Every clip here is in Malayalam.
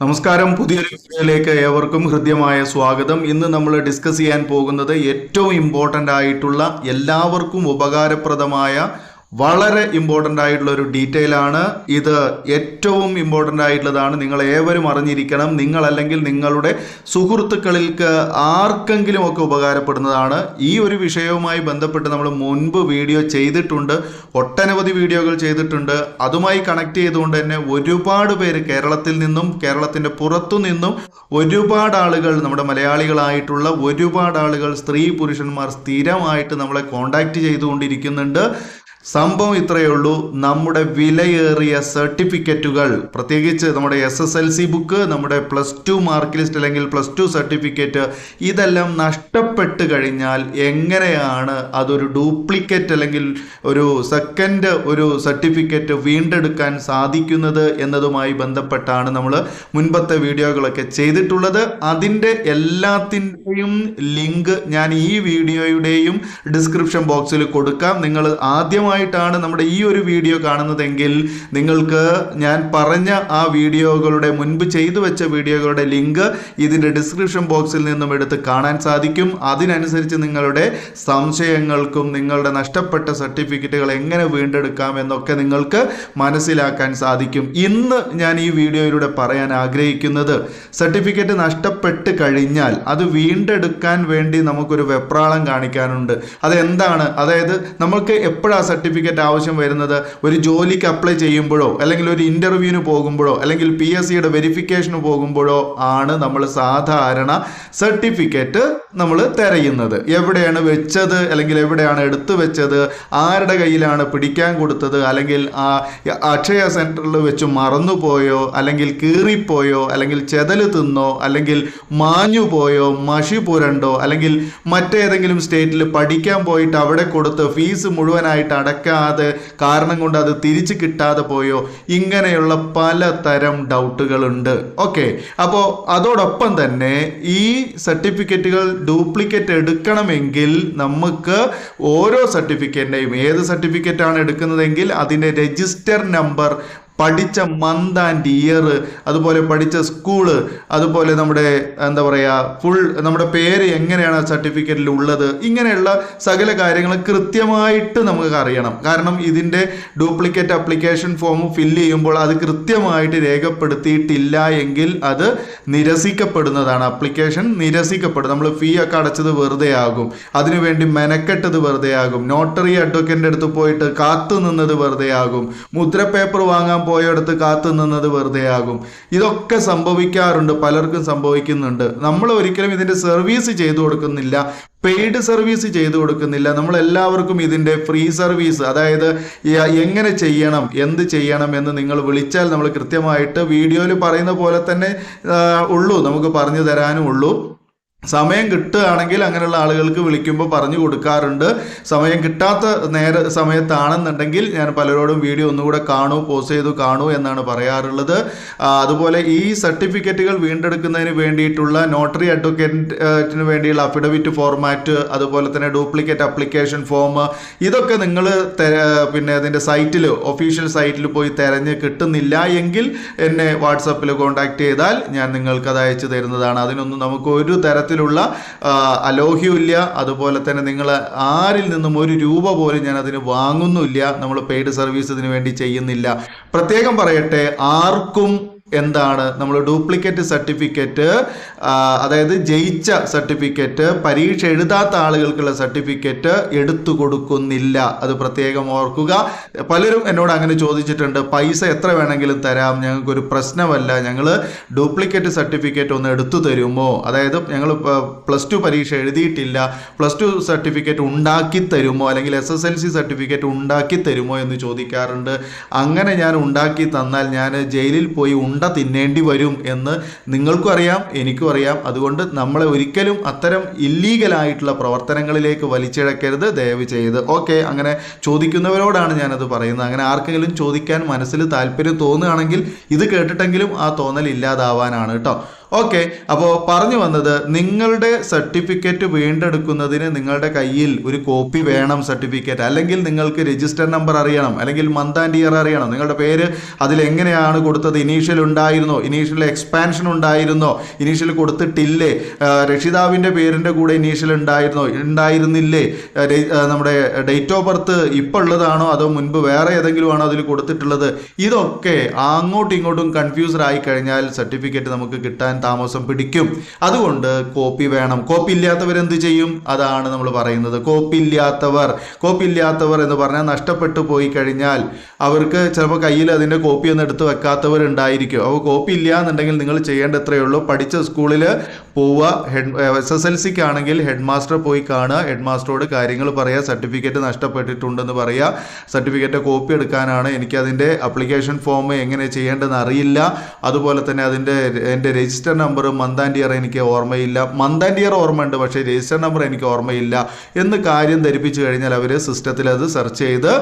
നമസ്കാരം. പുതിയൊരു വീഡിയോയിലേക്ക് ഏവർക്കും ഹൃദ്യമായ സ്വാഗതം. ഇന്ന് നമ്മൾ ഡിസ്കസ് ചെയ്യാൻ പോകുന്നത് ഏറ്റവും ഇമ്പോർട്ടന്റ് ആയിട്ടുള്ള എല്ലാവർക്കും ഉപകാരപ്രദമായ വളരെ ഇമ്പോർട്ടന്റ് ആയിട്ടുള്ള ഒരു ഡീറ്റെയിൽ ആണ്. ഇത് ഏറ്റവും ഇമ്പോർട്ടന്റ് ആയിട്ടുള്ളതാണ്. നിങ്ങൾ ഏവരും അറിഞ്ഞിരിക്കണം. നിങ്ങൾ അല്ലെങ്കിൽ നിങ്ങളുടെ സുഹൃത്തുക്കൾക്ക് ആർക്കെങ്കിലും ഒക്കെ ഉപകാരപ്പെടുന്നതാണ്. ഈ ഒരു വിഷയവുമായി ബന്ധപ്പെട്ട് നമ്മൾ മുൻപ് വീഡിയോ ചെയ്തിട്ടുണ്ട്. ഒട്ടനവധി വീഡിയോകൾ ചെയ്തിട്ടുണ്ട്. അതുമായി കണക്ട് ചെയ്തുകൊണ്ട് തന്നെ ഒരുപാട് പേര് കേരളത്തിൽ നിന്നും കേരളത്തിന്റെ പുറത്തു നിന്നും ഒരുപാട് ആളുകൾ നമ്മുടെ മലയാളികളായിട്ടുള്ള ഒരുപാട് ആളുകൾ സ്ത്രീ പുരുഷന്മാർ സ്ഥിരമായിട്ട് നമ്മളെ കോണ്ടാക്ട് ചെയ്തുകൊണ്ടിരിക്കുന്നുണ്ട്. സംഭവം ഇത്രയേ ഉള്ളൂ. നമ്മുടെ വിലയേറിയ സർട്ടിഫിക്കറ്റുകൾ. പ്രത്യേകിച്ച് നമ്മുടെ S S L C book നമ്മുടെ പ്ലസ് ടു മാർക്ക് ലിസ്റ്റ് അല്ലെങ്കിൽ പ്ലസ് ടു സർട്ടിഫിക്കറ്റ് ഇതെല്ലാം നഷ്ടപ്പെട്ട് കഴിഞ്ഞാൽ എങ്ങനെയാണ് അതൊരു ഡ്യൂപ്ലിക്കേറ്റ് അല്ലെങ്കിൽ ഒരു സെക്കൻഡ് ഒരു സർട്ടിഫിക്കറ്റ് വീണ്ടെടുക്കാൻ സാധിക്കുന്നത് എന്നതുമായി ബന്ധപ്പെട്ടാണ് നമ്മൾ മുൻപത്തെ വീഡിയോകളൊക്കെ ചെയ്തിട്ടുള്ളത്. അതിന്റെ എല്ലാത്തിന്റെയും ലിങ്ക് ഞാൻ ഈ വീഡിയോയുടെയും ഡിസ്ക്രിപ്ഷൻ ബോക്സിൽ കൊടുക്കാം. നിങ്ങൾ ആദ്യമായിട്ടാണ് നമ്മുടെ ഈ ഒരു വീഡിയോ കാണുന്നതെങ്കിൽ നിങ്ങൾക്ക് ഞാൻ പറഞ്ഞ ആ വീഡിയോകളുടെ മുൻപ് ചെയ്തു വെച്ച വീഡിയോകളുടെ ലിങ്ക് ഇതിന്റെ ഡിസ്ക്രിപ്ഷൻ ബോക്സിൽ നിന്നും എടുത്ത് കാണാൻ സാധിക്കും. അതിനനുസരിച്ച് നിങ്ങളുടെ സംശയങ്ങൾക്കും നിങ്ങളുടെ നഷ്ടപ്പെട്ട സർട്ടിഫിക്കറ്റുകൾ എങ്ങനെ വീണ്ടെടുക്കാം എന്നൊക്കെ നിങ്ങൾക്ക് മനസ്സിലാക്കാൻ സാധിക്കും. ഇന്ന് ഞാൻ ഈ വീഡിയോയിലൂടെ പറയാൻ ആഗ്രഹിക്കുന്നത് സർട്ടിഫിക്കറ്റ് നഷ്ടപ്പെട്ട് കഴിഞ്ഞാൽ അത് വീണ്ടെടുക്കാൻ വേണ്ടി നമുക്കൊരു വെപ്രാളം കാണിക്കാനുണ്ട്. അതെന്താണ്? അതായത് നമുക്ക് എപ്പോഴാണ് ആവശ്യം വരുന്നത് ഒരു ജോലിക്ക് അപ്ലൈ ചെയ്യുമ്പോഴോ അല്ലെങ്കിൽ ഒരു ഇന്റർവ്യൂവിന് പോകുമ്പോഴോ അല്ലെങ്കിൽ പി എസ് സിയുടെ വെരിഫിക്കേഷന് പോകുമ്പോഴോ ആണ് നമ്മൾ സാധാരണ സർട്ടിഫിക്കറ്റ് നമ്മൾ തിരയുന്നത്. എവിടെയാണ് വെച്ചത് അല്ലെങ്കിൽ എവിടെയാണ് എടുത്തു വെച്ചത്? ആരുടെ കയ്യിലാണ് പിടിക്കാൻ കൊടുത്തത്? അല്ലെങ്കിൽ ആ അക്ഷയ സെന്ററിൽ വെച്ച് മറന്നുപോയോ? അല്ലെങ്കിൽ കീറിപ്പോയോ? അല്ലെങ്കിൽ ചെതൽ തിന്നോ? അല്ലെങ്കിൽ മാഞ്ഞു പോയോ മഷി പുരണ്ടോ? അല്ലെങ്കിൽ മറ്റേതെങ്കിലും സ്റ്റേറ്റിൽ പഠിക്കാൻ പോയിട്ട് അവിടെ കൊടുത്ത് ഫീസ് മുഴുവനായിട്ട് അടക്കാതെ കാരണം കൊണ്ട് അത് തിരിച്ചു കിട്ടാതെ പോയോ? ഇങ്ങനെയുള്ള പലതരം ഡൗട്ടുകളുണ്ട്. ഓക്കെ. അപ്പോൾ അതോടൊപ്പം തന്നെ ഈ സർട്ടിഫിക്കറ്റുകൾ ഡ്യൂപ്ലിക്കേറ്റ് എടുക്കണമെങ്കിൽ നമുക്ക് ഓരോ സർട്ടിഫിക്കറ്റിന്റെയും ഏത് സർട്ടിഫിക്കറ്റാണ് എടുക്കുന്നതെങ്കിൽ അതിന്റെ രജിസ്റ്റർ നമ്പർ പഠിച്ച മന്ത് ആൻഡ് ഇയർ അതുപോലെ പഠിച്ച സ്കൂൾ അതുപോലെ നമ്മുടെ എന്താ പറയുക ഫുൾ നമ്മുടെ പേര് എങ്ങനെയാണ് സർട്ടിഫിക്കറ്റിൽ ഉള്ളത് ഇങ്ങനെയുള്ള സകല കാര്യങ്ങൾ കൃത്യമായിട്ട് നമുക്ക് അറിയണം. കാരണം ഇതിന്റെ ഡ്യൂപ്ലിക്കേറ്റ് അപ്ലിക്കേഷൻ ഫോം ഫില്ല് ചെയ്യുമ്പോൾ അത് കൃത്യമായിട്ട് രേഖപ്പെടുത്തിയിട്ടില്ല എങ്കിൽ അത് നിരസിക്കപ്പെടുന്നതാണ്. അപ്ലിക്കേഷൻ നിരസിക്കപ്പെടും. നമ്മൾ ഫീ ഒക്കെ അടച്ചത് വെറുതെ ആകും. അതിനുവേണ്ടി മെനക്കെട്ടത് വെറുതെ ആകും. നോട്ടറി അഡ്വക്കേറ്റിന്റെ അടുത്ത് പോയിട്ട് കാത്തു നിന്നത് വെറുതെ ആകും. മുദ്ര പേപ്പർ വാങ്ങാൻ പോയടത്ത് കാത്തു നിന്നത് വെറുതെ ആകും ഇതൊക്കെ സംഭവിക്കാറുണ്ട് പലർക്കും സംഭവിക്കുന്നുണ്ട്. നമ്മൾ ഒരിക്കലും ഇതിന്റെ സർവീസ് ചെയ്തു കൊടുക്കുന്നില്ല പെയ്ഡ് സർവീസ് ചെയ്തു കൊടുക്കുന്നില്ല. നമ്മൾ എല്ലാവർക്കും ഇതിന്റെ ഫ്രീ സർവീസ് അതായത് എങ്ങനെ ചെയ്യണം എന്ത് ചെയ്യണം എന്ന് നിങ്ങൾ വിളിച്ചാൽ നമ്മൾ കൃത്യമായിട്ട് വീഡിയോയിൽ പറയുന്ന പോലെ തന്നെ ഉള്ളൂ. നമുക്ക് പറഞ്ഞു തരാനും ഉള്ളൂ. സമയം കിട്ടുകയാണെങ്കിൽ അങ്ങനെയുള്ള ആളുകൾക്ക് വിളിക്കുമ്പോൾ പറഞ്ഞു കൊടുക്കാറുണ്ട്. സമയം കിട്ടാത്ത നേര സമയത്താണെന്നുണ്ടെങ്കിൽ ഞാൻ പലരോടും വീഡിയോ ഒന്നുകൂടെ കാണൂ പോസ്റ്റ് ചെയ്തു കാണൂ എന്നാണ് പറയാറുള്ളത്. അതുപോലെ ഈ സർട്ടിഫിക്കറ്റുകൾ വീണ്ടെടുക്കുന്നതിന് വേണ്ടിയിട്ടുള്ള നോട്ടറി അഡ്വക്കേറ്റിന് വേണ്ടിയുള്ള അഫിഡവിറ്റ് ഫോർമാറ്റ് അതുപോലെ തന്നെ ഡ്യൂപ്ലിക്കേറ്റ് അപ്ലിക്കേഷൻ ഫോം ഇതൊക്കെ നിങ്ങൾ പിന്നെ അതിന്റെ സൈറ്റിൽ ഒഫീഷ്യൽ സൈറ്റിൽ പോയി തിരഞ്ഞ് കിട്ടുന്നില്ല എങ്കിൽ എന്നെ വാട്സപ്പിൽ കോൺടാക്ട് ചെയ്താൽ ഞാൻ നിങ്ങൾക്ക് അത് അയച്ചു തരുന്നതാണ്. അതിനൊന്നും നമുക്ക് ഒരു തരത്തിലുള്ള അലോഹ്യമില്ല. അതുപോലെ തന്നെ നിങ്ങൾ ആരിൽ നിന്നും ഒരു രൂപ പോലും ഞാൻ അതിന് വാങ്ങുന്നില്ല നമ്മൾ പെയ്ഡ് സർവീസ് ഇതിനു വേണ്ടി ചെയ്യുന്നില്ല. പ്രത്യേകം പറയട്ടെ ആർക്കും എന്താണ്? നമ്മൾ ഡ്യൂപ്ലിക്കേറ്റ് സർട്ടിഫിക്കറ്റ് അതായത് ജയിച്ച സർട്ടിഫിക്കറ്റ് പരീക്ഷ എഴുതാത്ത ആളുകൾക്കുള്ള സർട്ടിഫിക്കറ്റ് എടുത്തു കൊടുക്കുന്നില്ല. അത് പ്രത്യേകം ഓർക്കുക. പലരും എന്നോട് അങ്ങനെ ചോദിച്ചിട്ടുണ്ട് പൈസ എത്ര വേണമെങ്കിലും തരാം? ഞങ്ങൾക്കൊരു പ്രശ്നമല്ല. ഞങ്ങൾ ഡ്യൂപ്ലിക്കേറ്റ് സർട്ടിഫിക്കറ്റ് ഒന്ന് എടുത്തു തരുമോ? അതായത് ഞങ്ങൾ പ്ലസ് ടു പരീക്ഷ എഴുതിയിട്ടില്ല. പ്ലസ് ടു സർട്ടിഫിക്കറ്റ് ഉണ്ടാക്കി തരുമോ? അല്ലെങ്കിൽ S S L C certificate ഉണ്ടാക്കി തരുമോ എന്ന് ചോദിക്കാറുണ്ട്. അങ്ങനെ ഞാൻ ഉണ്ടാക്കി തന്നാൽ ഞാൻ ജയിലിൽ പോയി ഉണ്ട തിന്നേണ്ടി വരും എന്ന് നിങ്ങൾക്കും അറിയാം എനിക്കും അറിയാം. അതുകൊണ്ട് നമ്മളെ ഒരിക്കലും അത്തരം ഇല്ലീഗലായിട്ടുള്ള പ്രവർത്തനങ്ങളിലേക്ക് വലിച്ചിഴക്കരുത്. ദയവ് ചെയ്ത്. ഓക്കെ അങ്ങനെ ചോദിക്കുന്നവരോടാണ് ഞാനത് പറയുന്നത്. അങ്ങനെ ആർക്കെങ്കിലും ചോദിക്കാൻ മനസ്സിൽ താല്പര്യം തോന്നുകയാണെങ്കിൽ ഇത് കേട്ടിട്ടെങ്കിലും ആ തോന്നൽ ഇല്ലാതാവാനാണ് കേട്ടോ ഓക്കെ അപ്പോൾ പറഞ്ഞു വന്നത് നിങ്ങളുടെ സർട്ടിഫിക്കറ്റ് വീണ്ടെടുക്കുന്നതിന് നിങ്ങളുടെ കയ്യിൽ ഒരു കോപ്പി വേണം സർട്ടിഫിക്കറ്റ്. അല്ലെങ്കിൽ നിങ്ങൾക്ക് രജിസ്റ്റർ നമ്പർ അറിയണം അല്ലെങ്കിൽ മന്ത് ആൻഡ് ഇയർ അറിയണം. നിങ്ങളുടെ പേര് അതിൽ എങ്ങനെയാണ് കൊടുത്തത്? ഇനീഷ്യൽ ഉണ്ടായിരുന്നോ? ഇനീഷ്യൽ എക്സ്പാൻഷൻ ഉണ്ടായിരുന്നോ? ഇനീഷ്യൽ കൊടുത്തിട്ടില്ലേ? രക്ഷിതാവിന്റെ പേരിന്റെ കൂടെ ഇനീഷ്യൽ ഉണ്ടായിരുന്നോ? ഉണ്ടായിരുന്നില്ലേ? നമ്മുടെ ഡേറ്റ് ഓഫ് ബർത്ത് ഇപ്പോൾ ഉള്ളതാണോ? അതോ മുൻപ് വേറെ ഏതെങ്കിലും ആണോ അതിൽ കൊടുത്തിട്ടുള്ളത്? ഇതൊക്കെ അങ്ങോട്ടും ഇങ്ങോട്ടും കൺഫ്യൂസ്ഡ് ആയി കഴിഞ്ഞാൽ സർട്ടിഫിക്കറ്റ് നമുക്ക് കിട്ടാൻ താമസം പിടിക്കും. അതുകൊണ്ട് കോപ്പി വേണം. കോപ്പി ഇല്ലാത്തവർ എന്ത് ചെയ്യും? അതാണ് നമ്മൾ പറയുന്നത്. കോപ്പി ഇല്ലാത്തവർ കോപ്പി ഇല്ലാത്തവർ എന്ന് പറഞ്ഞാൽ നഷ്ടപ്പെട്ടു പോയി കഴിഞ്ഞാൽ അവർക്ക് ചിലപ്പോൾ കയ്യിൽ അതിന്റെ കോപ്പി ഒന്നും എടുത്ത് വെക്കാത്തവരുണ്ടായിരിക്കും. അപ്പോൾ കോപ്പി ഇല്ല എന്നുണ്ടെങ്കിൽ നിങ്ങൾ ചെയ്യേണ്ട എത്രയേ ഉള്ളൂ. പഠിച്ച സ്കൂളിൽ പോവുക. ഹെഡ് എസ് എസ് എൽ സിക്ക് ആണെങ്കിൽ ഹെഡ് മാസ്റ്റർ പോയി കാണുക. ഹെഡ് മാസ്റ്ററോട് കാര്യങ്ങൾ പറയുക. സർട്ടിഫിക്കറ്റ് നഷ്ടപ്പെട്ടിട്ടുണ്ടെന്ന് പറയുക. സർട്ടിഫിക്കറ്റ് കോപ്പി എടുക്കാനാണ് എനിക്കതിന്റെ അപ്ലിക്കേഷൻ ഫോം എങ്ങനെ ചെയ്യേണ്ടതെന്ന് അറിയില്ല. അതുപോലെ തന്നെ അതിന്റെ എന്റെ register number month and year എനിക്ക് ഓർമ്മയില്ല. മന്ത് ആൻഡ് ഇയർ ഓർമ്മയുണ്ട് പക്ഷേ രജിസ്റ്റർ നമ്പർ എനിക്ക് ഓർമ്മയില്ല. എന്ന് കാര്യം ധരിപ്പിച്ചു കഴിഞ്ഞാൽ അവർ സിസ്റ്റത്തിൽ അത് സെർച്ച് ചെയ്ത്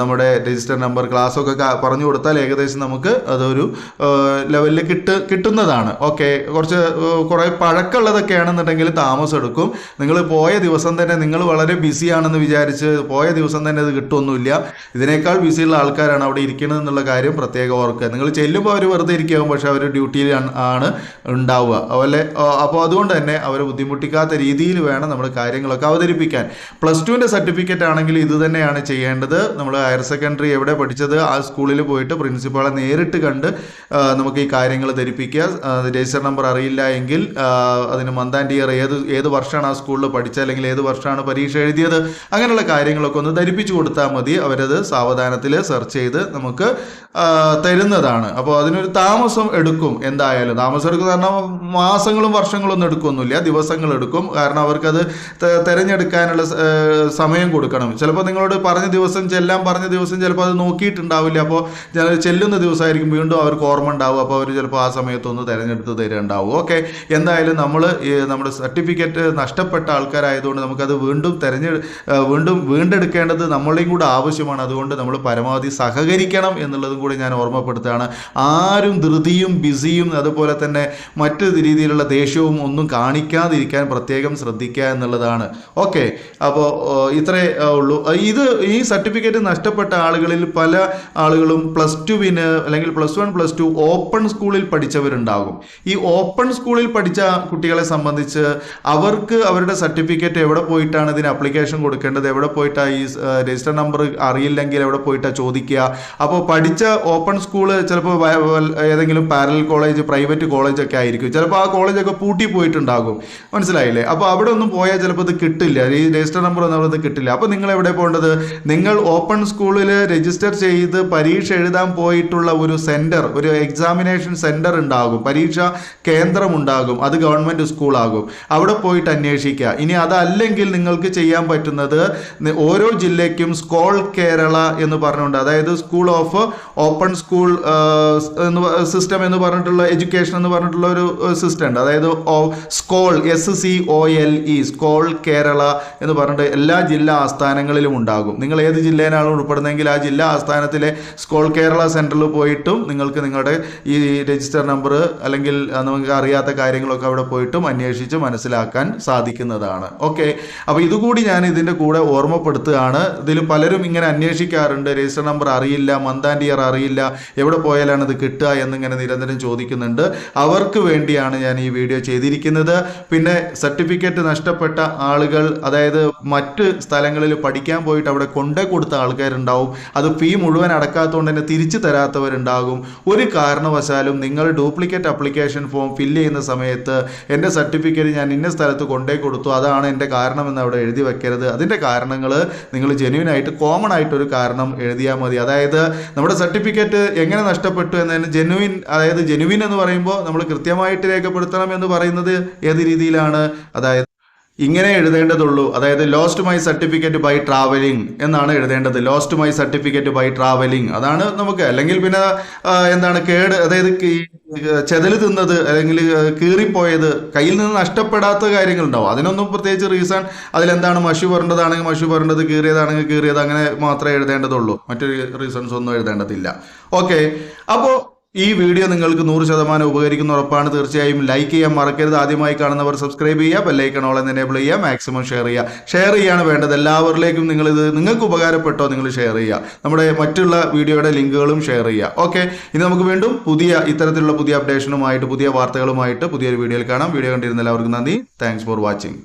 നമ്മുടെ രജിസ്റ്റർ നമ്പർ ക്ലാസ്സൊക്കെ പറഞ്ഞു കൊടുത്താൽ ഏകദേശം നമുക്ക് അതൊരു ലെവലിൽ കിട്ട് കിട്ടുന്നതാണ്. ഓക്കെ. കുറച്ച് കുറേ പഴക്കമുള്ളതൊക്കെ ആണെന്നുണ്ടെങ്കിൽ താമസം എടുക്കും. നിങ്ങൾ പോയ ദിവസം തന്നെ നിങ്ങൾ വളരെ ബിസി ആണെന്ന് വിചാരിച്ച് പോയ ദിവസം തന്നെ അത് കിട്ടുമൊന്നുമില്ല ഇതിനേക്കാൾ ബിസിയുള്ള ആൾക്കാരാണ് അവിടെ ഇരിക്കുന്നത് എന്നുള്ള കാര്യം പ്രത്യേകം ഓർക്കുക. നിങ്ങൾ ചെല്ലുമ്പോൾ അവർ വെറുതെ ഇരിക്കാവും പക്ഷെ അവർ ഡ്യൂട്ടിയിൽ ആണ് ഉണ്ടാവുക. അതുപോലെ അപ്പോൾ അതുകൊണ്ട് തന്നെ അവരെ ബുദ്ധിമുട്ടിക്കാത്ത രീതിയിൽ വേണം നമ്മൾ കാര്യങ്ങളൊക്കെ അവതരിപ്പിക്കാൻ. പ്ലസ് ടുവിന്റെ സർട്ടിഫിക്കറ്റ് ആണെങ്കിൽ ഇത് തന്നെയാണ് ചെയ്യേണ്ടത്. നമ്മൾ ഹയർ സെക്കൻഡറി എവിടെ പഠിച്ചത് ആ സ്കൂളിൽ പോയിട്ട് പ്രിൻസിപ്പാളെ നേരിട്ട് കണ്ട് നമുക്ക് ഈ കാര്യങ്ങൾ ധരിപ്പിക്കുക. രജിസ്റ്റർ നമ്പർ അറിയില്ല എങ്കിൽ അതിന് മന്ത് ആൻഡ് ഇയർ ഏത് ഏത് വർഷമാണ് ആ സ്കൂളിൽ പഠിച്ചത്? അല്ലെങ്കിൽ ഏത് വർഷമാണ് പരീക്ഷ എഴുതിയത്? അങ്ങനെയുള്ള കാര്യങ്ങളൊക്കെ ഒന്ന് ധരിപ്പിച്ചു കൊടുത്താൽ മതി. അവരത് സാവധാനത്തിൽ സെർച്ച് ചെയ്ത് നമുക്ക് തരുന്നതാണ്. അപ്പോൾ അതിനൊരു താമസം എടുക്കും എന്തായാലും. താമസം എടുക്കും കാരണം മാസങ്ങളും വർഷങ്ങളും ഒന്നും എടുക്കൊന്നുമില്ല. ദിവസങ്ങൾ എടുക്കും. കാരണം അവർക്കത് തെരഞ്ഞെടുക്കാനുള്ള സമയം കൊടുക്കണം. ചിലപ്പോൾ നിങ്ങളോട് പറഞ്ഞ ദിവസം ചെല്ലാൻ പറഞ്ഞ ദിവസം ചിലപ്പോൾ അത് നോക്കിയിട്ടുണ്ടാവില്ല. അപ്പോൾ ചില- ചെല്ലുന്ന ദിവസമായിരിക്കും വീണ്ടും അവർക്ക് ഓർമ്മ ഉണ്ടാവും. അപ്പോൾ അവർ ചിലപ്പോൾ ആ സമയത്തൊന്ന് തിരഞ്ഞെടുത്ത് തരുന്നുണ്ടാവും ഓക്കെ. എന്തായാലും നമ്മൾ നമ്മുടെ സർട്ടിഫിക്കറ്റ് നഷ്ടപ്പെട്ട ആൾക്കാരായതുകൊണ്ട് നമുക്കത് വീണ്ടും തെരഞ്ഞെ വീണ്ടും വീണ്ടെടുക്കേണ്ടത് നമ്മളെയും കൂടെ ആവശ്യമാണ്. അതുകൊണ്ട് നമ്മൾ പരമാവധി സഹകരിക്കണം എന്നുള്ളതും കൂടി ഞാൻ ഓർമ്മപ്പെടുത്തുകയാണ്. ആരും ധൃതിയും ബിസിയും അതുപോലെ തന്നെ മറ്റു രീതിയിലുള്ള ദേഷ്യവും ഒന്നും കാണിക്കാതിരിക്കാൻ പ്രത്യേകം ശ്രദ്ധിക്കുക എന്നുള്ളതാണ്. ഓക്കെ. അപ്പോൾ ഇത്രേ ഉള്ളൂ. ഇത് ഈ സർട്ടിഫിക്കറ്റ് നഷ്ടപ്പെട്ട ആളുകളിൽ പല ആളുകളും പ്ലസ് ടുവിന് അല്ലെങ്കിൽ plus one plus two open സ്കൂളിൽ പഠിച്ചവരുണ്ടാകും. ഈ ഓപ്പൺ സ്കൂളിൽ പഠിച്ച കുട്ടികളെ സംബന്ധിച്ച് അവർക്ക് അവരുടെ സർട്ടിഫിക്കറ്റ് എവിടെ പോയിട്ടാണ് ഇതിന് അപ്ലിക്കേഷൻ കൊടുക്കേണ്ടത്? എവിടെ പോയിട്ടാണ് ഈ രജിസ്റ്റർ നമ്പർ അറിയില്ലെങ്കിൽ എവിടെ പോയിട്ടാണ് ചോദിക്കുക? അപ്പോൾ പഠിച്ച ഓപ്പൺ സ്കൂൾ ചിലപ്പോൾ ഏതെങ്കിലും പാരലൽ കോളേജ് പ്രൈവറ്റ് കോളേജ് ഒക്കെ ആയിരിക്കും. ചിലപ്പോൾ ആ കോളേജൊക്കെ പൂട്ടി പോയിട്ടുണ്ടാകും. മനസ്സിലായില്ലേ? അപ്പോൾ അവിടെ ഒന്നും പോയാൽ ചിലപ്പോൾ ഇത് കിട്ടില്ല. ഈ രജിസ്റ്റർ നമ്പർ ഒന്നും അവിടെ കിട്ടില്ല. അപ്പോൾ നിങ്ങൾ എവിടെ പോകേണ്ടത്? നിങ്ങൾ ഓപ്പൺ സ്കൂളിൽ രജിസ്റ്റർ ചെയ്ത് പരീക്ഷ എഴുതാൻ പോയിട്ടുള്ള ഒരു സെന്റർ ഒരു എക്സാമിനേഷൻ സെന്റർ ഉണ്ടാകും. പരീക്ഷ കേന്ദ്രം ഉണ്ടാകും. അത് ഗവൺമെന്റ് സ്കൂളാകും. അവിടെ പോയിട്ട് അന്വേഷിക്കുക ഇനി അതല്ലെങ്കിൽ നിങ്ങൾക്ക് ചെയ്യാൻ പറ്റുന്നത് ഓരോ ജില്ലയ്ക്കും സ്കോൾ കേരള എന്ന് പറഞ്ഞുകൊണ്ട് അതായത് school of open school system എന്ന് പറഞ്ഞിട്ടുള്ള എഡ്യൂക്കേഷൻ എന്ന് പറഞ്ഞിട്ടുള്ള ഒരു സിസ്റ്റം ഉണ്ട്. അതായത് SCOLE S C O L E SCOLE Kerala എന്ന് പറഞ്ഞിട്ട് എല്ലാ ജില്ലാ ആസ്ഥാനങ്ങളിലും ഉണ്ടാകും. നിങ്ങൾ ഏത് ജില്ലയിലാണ് ഉൾപ്പെടുന്നതെങ്കിൽ ആ ജില്ലാ ആസ്ഥാനത്തിലെ സ്കോൾ കേരള സെന്ററിൽ പോയിട്ടും നിങ്ങൾക്ക് നിങ്ങളുടെ ഈ രജിസ്റ്റർ നമ്പർ അല്ലെങ്കിൽ നമുക്ക് അറിയാത്ത കാര്യങ്ങളൊക്കെ അവിടെ പോയിട്ടും അന്വേഷിച്ച് മനസ്സിലാക്കാൻ സാധിക്കുന്നതാണ്. ഓക്കെ അപ്പോൾ ഇതുകൂടി ഞാൻ ഇതിന്റെ കൂടെ ഓർമ്മപ്പെടുത്തുകയാണ്. ഇതിൽ പലരും ഇങ്ങനെ അന്വേഷിക്കാറുണ്ട്. രജിസ്റ്റർ നമ്പർ അറിയില്ല മന്താൻഡ് ഇയർ അറിയില്ല എവിടെ പോയാലാണ് ഇത് കിട്ടുക എന്നിങ്ങനെ നിരന്തരം ചോദിക്കുന്നുണ്ട്. അവർക്ക് വേണ്ടിയാണ് ഞാൻ ഈ വീഡിയോ ചെയ്തിരിക്കുന്നത്. പിന്നെ സർട്ടിഫിക്കറ്റ് നഷ്ടപ്പെട്ട ആളുകൾ അതായത് മറ്റ് സ്ഥലങ്ങളിൽ പഠിക്കാൻ പോയിട്ട് അവിടെ കൊണ്ടേ കൊടുത്ത ആൾക്കാരുണ്ടാവും. അത് ഫീ മുഴുവൻ അടക്കാത്തതുകൊണ്ട് തന്നെ തിരിച്ചു തരാത്തവരുണ്ടാകും. ഒരു കാരണവശാലും നിങ്ങൾ ഡ്യൂപ്ലിക്കേറ്റ് അപ്ലിക്കേഷൻ ഫോം ഫില്ല് ചെയ്യുന്ന സമയത്ത് എന്റെ സർട്ടിഫിക്കറ്റ് ഞാൻ ഇന്ന സ്ഥലത്ത് കൊണ്ടേ കൊടുത്തു അതാണ് എന്റെ കാരണമെന്ന് അവിടെ എഴുതി വെക്കരുത്. അതിന്റെ കാരണങ്ങൾ നിങ്ങൾ ജെന്യൂൻ ആയിട്ട് കോമൺ ആയിട്ടൊരു കാരണം എഴുതിയാൽ മതി. അതായത് നമ്മുടെ സർട്ടിഫിക്കറ്റ് എങ്ങനെ നഷ്ടപ്പെട്ടു എന്നതിന് ജെനുവിൻ അതായത് ജെനുവിൻ എന്ന് പറയുമ്പോൾ നമ്മൾ കൃത്യമായിട്ട് രേഖപ്പെടുത്തണം എന്ന് പറയുന്നത് ഏത് രീതിയിലാണ്? അതായത് ഇങ്ങനെ എഴുതേണ്ടതുള്ളൂ. അതായത് lost my certificate by travelling എന്നാണ് എഴുതേണ്ടത്. Lost my certificate by travelling അതാണ് നമുക്ക്. അല്ലെങ്കിൽ പിന്നെ എന്താണ് കേട് അതായത് ചെതൽ തിന്നത് അല്ലെങ്കിൽ കീറിപ്പോയത് കയ്യിൽ നിന്ന് നഷ്ടപ്പെടാത്ത കാര്യങ്ങളുണ്ടാവും. അതിനൊന്നും പ്രത്യേകിച്ച് റീസൺ അതിലെന്താണ് മഷി പറഞ്ഞതാണെങ്കിൽ മഷി പറഞ്ഞത് കീറിയതാണെങ്കിൽ കീറിയത് അങ്ങനെ മാത്രമേ എഴുതേണ്ടതുള്ളൂ. മറ്റൊരു റീസൺസ് ഒന്നും എഴുതേണ്ടതില്ല. ഓക്കെ അപ്പോൾ ഈ വീഡിയോ നിങ്ങൾക്ക് നൂറ് ശതമാനം ഉപകരിക്കുന്ന ഉറപ്പാണ്. തീർച്ചയായും ലൈക്ക് ചെയ്യാൻ മറക്കരുത്. ആദ്യമായി കാണുന്നവർ സബ്സ്ക്രൈബ് ചെയ്യുക ബെല്ലൈക്കൺ ഓൾ എനേബിൾ ചെയ്യുക മാക്സിമം ഷെയർ ചെയ്യുക. ഷെയർ ചെയ്യാണ് വേണ്ടത്. എല്ലാവരിലേക്കും നിങ്ങൾ ഇത് നിങ്ങൾക്ക് ഉപകാരപ്പെട്ടോ നിങ്ങൾ ഷെയർ ചെയ്യുക. നമ്മുടെ മറ്റുള്ള വീഡിയോയുടെ ലിങ്കുകളും ഷെയർ ചെയ്യുക. ഓക്കെ ഇനി നമുക്ക് വീണ്ടും പുതിയ ഇത്തരത്തിലുള്ള പുതിയ അപ്ഡേഷനുമായിട്ട് പുതിയ വാർത്തകളുമായിട്ട് പുതിയൊരു വീഡിയോയിൽ കാണാം. വീഡിയോ കണ്ടിരുന്ന എല്ലാവർക്കും നന്ദി. Thanks for watching